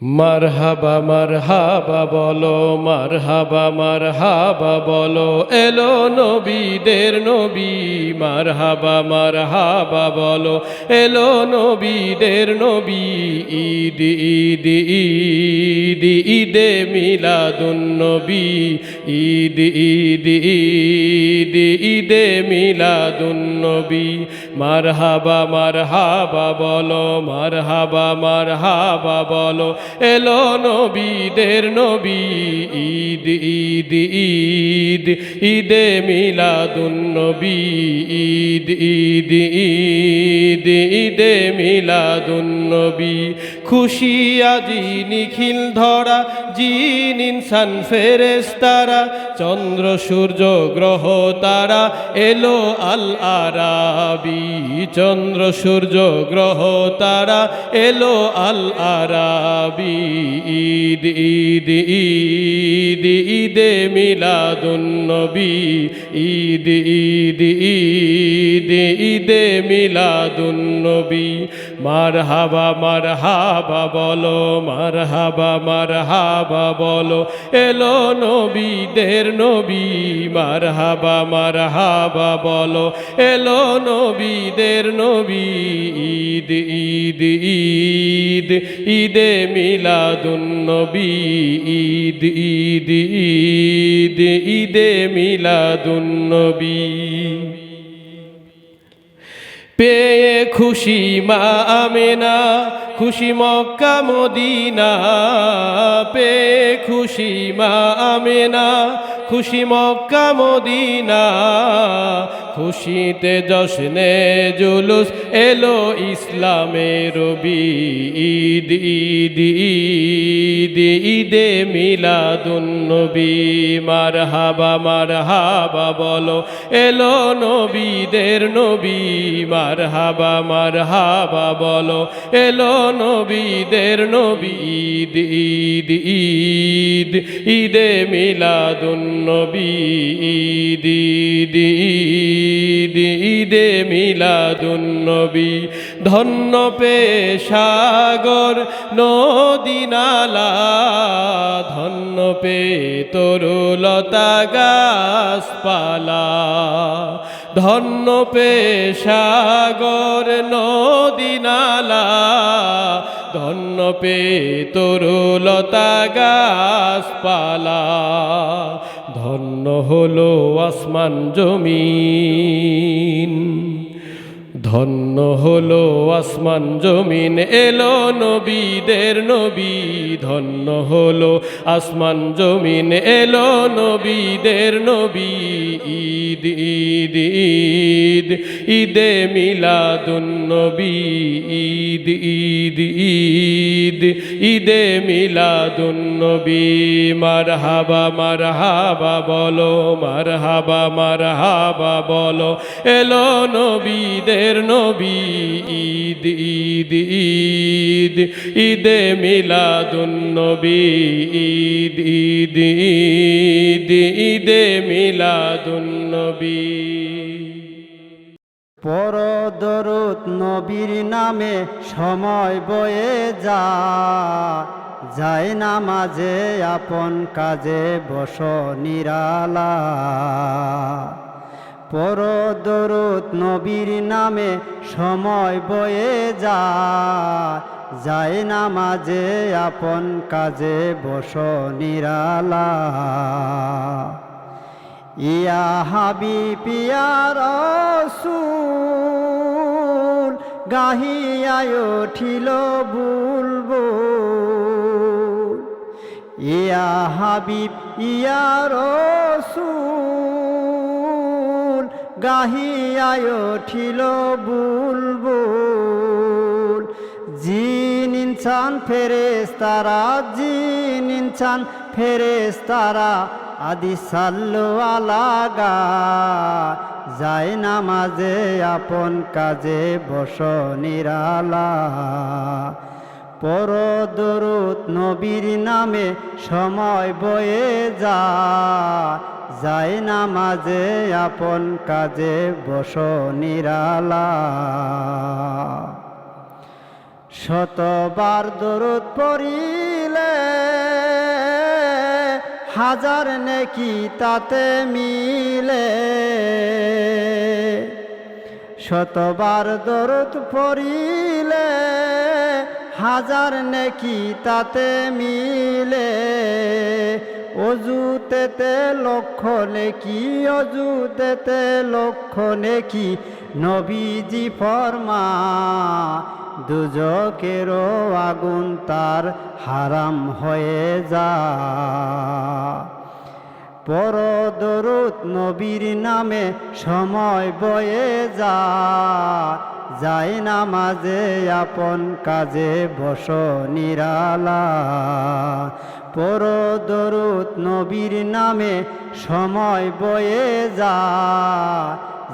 মারহাবা মারহাবা বলো, মারহাবা মারহাবা বলো, এলো নবীদের নবী, মারহাবা মারহাবা বলো, এলো নবীদের নবী, ঈদ ঈদ ঈদ, ঈদে মিলাদুন নবী ঈদ ঈদ ঈদ, ঈদে মিলাদুন নবী মারহাবা মারহাবা বলো, মারহাবা মারহাবা বলো এলো নবীদের নবী ঈদ ঈদ ঈদ, ঈদে মিলাদুন নবী ঈদ ঈদ ঈদ, ঈদে মিলাদুন নবী খুশি আজি নিখিল ধরা, জিন ইনসান ফেরেস তারা চন্দ্র সূর্য গ্রহ তারা, এলো আল আরাবি, চন্দ্র সূর্য গ্রহ তারা, এলো আল আরাবি, ঈদ ঈদ ঈদ, ঈদে মিলাদুন নবী ঈদ ঈদ ঈদ ঈদে মিলাদুন নবী মারহাবা মারহাবা বলো, মারহাবা মারহাবা বলো। এলো নবীদের নবী, মারহাবা মারহাবা বলো। এলো নবীদের নবী, ঈদ ঈদ ঈদ, ঈদে মিলাদুন নবী ঈদ ঈদ ঈদ, ঈদে মিলাদুন নবী পেয়ে খুশি মা আমেনা। খুশি মক্কা মদিনা, পে খুশি মা আমেনা। খুশি মক্কা মদিনা, খুশিতে জশনে জুলুস এলো ইসলামের রবি ঈদ ঈদ ঈদ, ঈদে মিলাদুন নবী। মারহাবা মারহাবা বলো, এলো নবীদের নবী। মার মারহাবা মারহাবা বলো, এলো নবীদের নবী ঈদ ঈদ ঈদ ঈদে মিলাদুন নবী ঈদ ঈদ ঈদ, ঈদে মিলাদুন নবী। ধন্য পে সাগর নদী নালা ধন্য পে তরুলতা গাছপালা। ধন্য পেশাগর নদী নালা ধন্য পে তরুলতা গাছপালা ধন্য হলো আসমান জমিন ধন্য হলো আসমান জমিন, এলো নবীদের নবী। ধন্য হলো আসমান জমিন, এলো নবীদের নবী। ঈদ ঈদ ঈদ, ঈদে মিলাদুন নবী ঈদ ঈদ ঈদ, ঈদে মিলাদুন নবী মারহাবা মারহাবা বলো, মারহাবা মারহাবা বলো। এলো নবীদের নবী ঈদ ঈদ ঈদ, ঈদে মিলাদুন নবী ঈদ ঈদ ঈদ, ঈদে মিলাদুন নবী পরদরুত নবীর নামে সময় বয়ে যা, যায় না মাঝে আপন কাজে বস নিরালা। পরদরুত নবীর নামে সময় বয়ে যা যায় না মাঝে আপন কাজে বস নিরালা। ইয়া হাবি পিয়া রসুল, গাহিয়ায় উঠিল বুলবু ইয়া হাবিব, ইয়া রসুল গাহিয়ায় উঠিল বুলবুল। জিন ফেরেস তারা জিন ফেরেস তারা আদি সাল্লু আলাগা যায় নামাজে, আপন কাজে বস নিরালা। পরদরুত নবীর নামে, সময় বয়ে যা। যায় নামাজে আপন কাজে বস নিরালা। শতবার দরুদ পড়িলে হাজার নেকি তাতে মিলে। শতবার দরুদ পড়িলে হাজার নেকি তাতে মিলে। অজুতেতে লক্ষ নেকি অজুতেতে লক্ষ নেকি, নবীজি ফরমা, দুজকেরও আগুন তার হারাম হয়ে যা। পরদরুত নবীর নামে সময় বয়ে যা। যাই নামাজে আপন কাজে বস নিরালা। পরদরুত নবীর নামে, সময় বয়ে যা।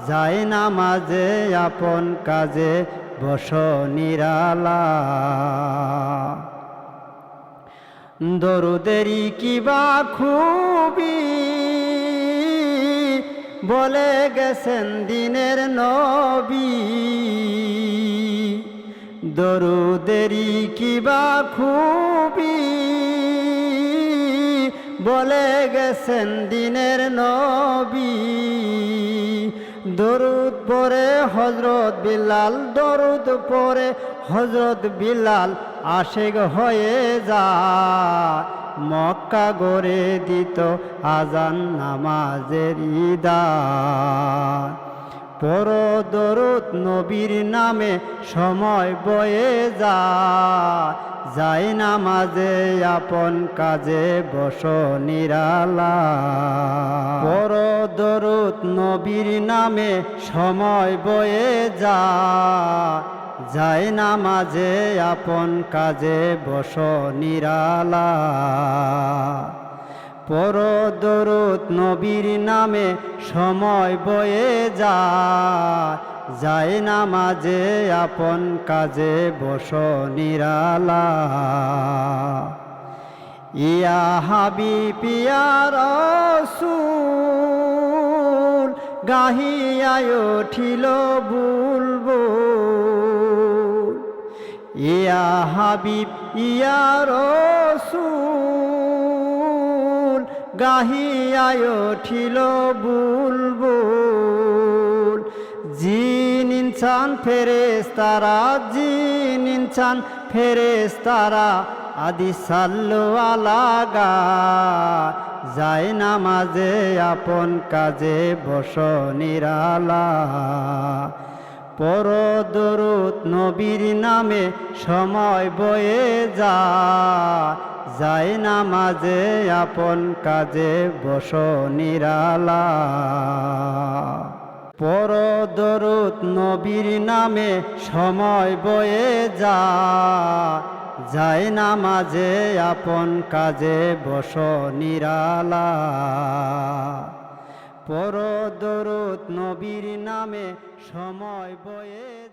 যাই নামাজে, আপন কাজে, বস নিরালা। দরুদেরি কিবা খুবই বলে গেছেন দিনের নবী। দরুদেরি কিবা খুবই বলে গেছেন দিনের নবী। দরুদ পরে হজরত বিলাল, দরুদ পরে হজরত বিলাল আশেক হয়ে যা মক্কা গড়ে দিত আজান নামাজের ইদা পর দরুদ নবীর নামে সময় বয়ে যা। যাই নামাজে আপন কাজে বস নিরালা। পর দরুদ নবীর নামে সময় বয়ে যা। যাই নামাজে আপন কাজে বস নিরালা। পর দরুদ নবীর নামে সময় বয়ে যা যাই নামাজে আপন কাজে বস নিরালা। ইয়া হাবি পিয়ার সুল গাহিয়ায় ঠিল বুলবো ইয়া হাবিব, ইয়া রসুল গাহিয়ায় ঠিল বুলবুল। জিন ইনসান ফেরেস তারা জিন ইনসান ফেরেস তারা আদি সাল্লো আলাগা যায় নামাজে, আপন কাজে বস নিরালা। পর দরুদ নবীর নামে, সময় বয়ে যা। যাই নামাজে আপন কাজে বস নিরালা। পর দরুদ নবীর নামে, সময় বয়ে যা। যাই না নামাজে আপন কাজে বস নিরালা। পর দরুদ নবীর নামে, সময় বয়ে